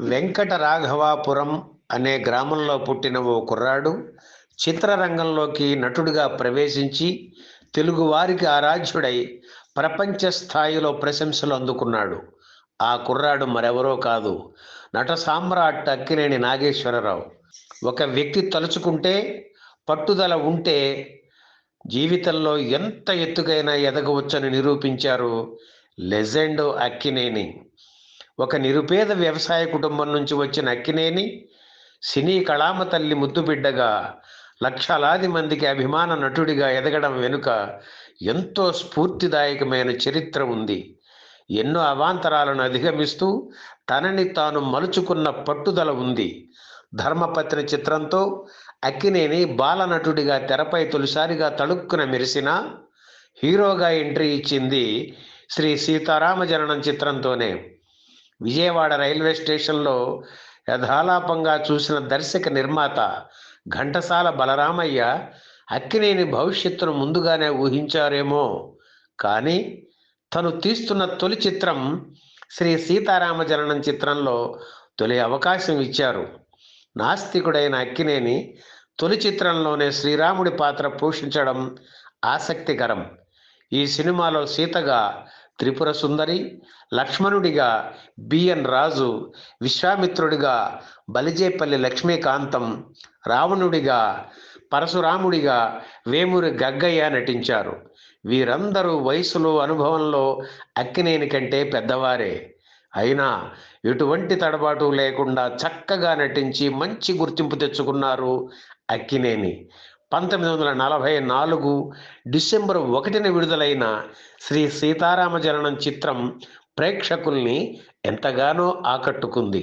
వెంకట రాఘవాపురం అనే గ్రామంలో పుట్టిన ఓ కుర్రాడు చిత్రరంగంలోకి నటుడిగా ప్రవేశించి తెలుగువారికి ఆరాధ్యుడై ప్రపంచ స్థాయిలో ప్రశంసలు అందుకున్నాడు. ఆ కుర్రాడు మరెవరో కాదు నట సామ్రాట్ అక్కినేని నాగేశ్వరరావు. ఒక వ్యక్తి తలుచుకుంటే పట్టుదల ఉంటే జీవితంలో ఎంత ఎత్తుకైనా ఎదగవచ్చని నిరూపించారు లెజెండ్ అక్కినేని. ఒక నిరుపేద వ్యవసాయ కుటుంబం నుంచి వచ్చిన అక్కినేని సినీ కళామ తల్లి ముద్దుబిడ్డగా లక్షలాది మందికి అభిమాన నటుడిగా ఎదగడం వెనుక ఎంతో స్ఫూర్తిదాయకమైన చరిత్ర ఉంది. ఎన్నో అవాంతరాలను అధిగమిస్తూ తనని తాను మలుచుకున్న పట్టుదల ఉంది. ధర్మపత్ని చిత్రంతో అక్కినేని బాలనటుడిగా తెరపై తొలిసారిగా తళుక్కున మెరిసిన హీరోగా ఎంట్రీ ఇచ్చింది శ్రీ సీతారామ జననం చిత్రంతోనే. విజయవాడ రైల్వే స్టేషన్లో యథాలాపంగా చూసిన దర్శక నిర్మాత ఘంటసాల బలరామయ్య అక్కినేని భవిష్యత్తును ముందుగానే ఊహించారేమో. కానీ తను తీస్తున్న తొలి చిత్రం శ్రీ సీతారామ జననం చిత్రంలో తొలి అవకాశం ఇచ్చారు. నాస్తికుడైన అక్కినేని తొలి చిత్రంలోనే శ్రీరాముడి పాత్ర పోషించడం ఆసక్తికరం. ఈ సినిమాలో సీతగా త్రిపుర సుందరి లక్ష్మణుడిగా బిఎన్ రాజు విశ్వామిత్రుడిగా బలిజేపల్లి లక్ష్మీకాంతం రావణుడిగా పరశురాముడిగా వేమూరి గగ్గయ్య నటించారు. వీరందరూ వయసులో అనుభవంలో అక్కినేని కంటే పెద్దవారే. అయినా ఎటువంటి తడబాటు లేకుండా చక్కగా నటించి మంచి గుర్తింపు తెచ్చుకున్నారు అక్కినేని. పంతొమ్మిది వందల నలభై నాలుగు డిసెంబర్ ఒకటిన విడుదలైన శ్రీ సీతారామ జననం చిత్రం ప్రేక్షకుల్ని ఎంతగానో ఆకట్టుకుంది.